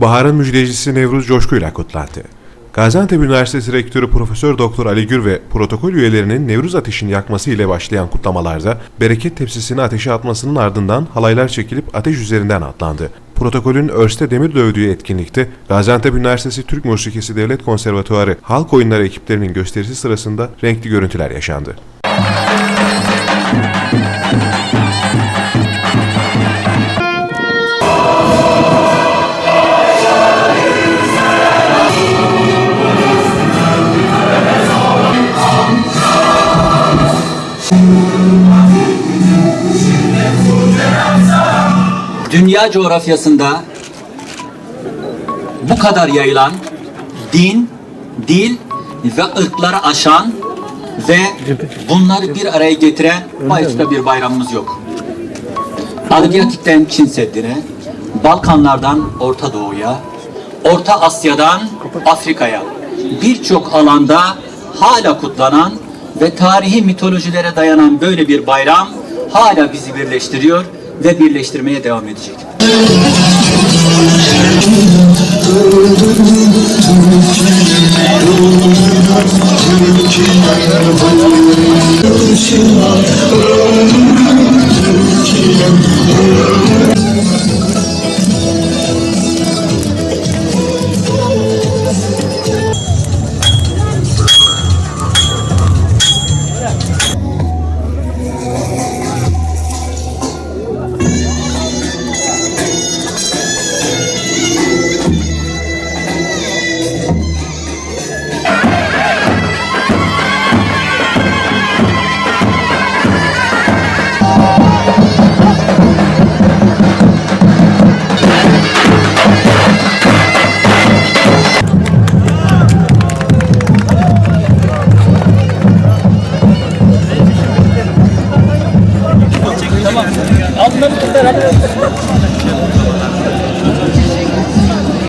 Bahar'ın müjdecisi Nevruz coşkuyla kutlandı. Gaziantep Üniversitesi Rektörü Profesör Doktor Ali Gür ve protokol üyelerinin Nevruz ateşini yakması ile başlayan kutlamalarda bereket tepsisini ateşe atmasının ardından halaylar çekilip ateş üzerinden atlandı. Protokolün Örste Demir dövdüğü etkinlikte Gaziantep Üniversitesi Türk Musikisi Devlet Konservatuarı halk oyunları ekiplerinin gösterisi sırasında renkli görüntüler yaşandı. Dünya coğrafyasında bu kadar yayılan din, dil ve ırkları aşan ve bunları bir araya getiren başka bir bayramımız yok. Adriyatik'ten Çin Seddi'ne, Balkanlardan Orta Doğu'ya, Orta Asya'dan Afrika'ya birçok alanda hala kutlanan ve tarihi mitolojilere dayanan böyle bir bayram hala bizi birleştiriyor ve birleştirmeye devam edecek. Hadi. 再来再来来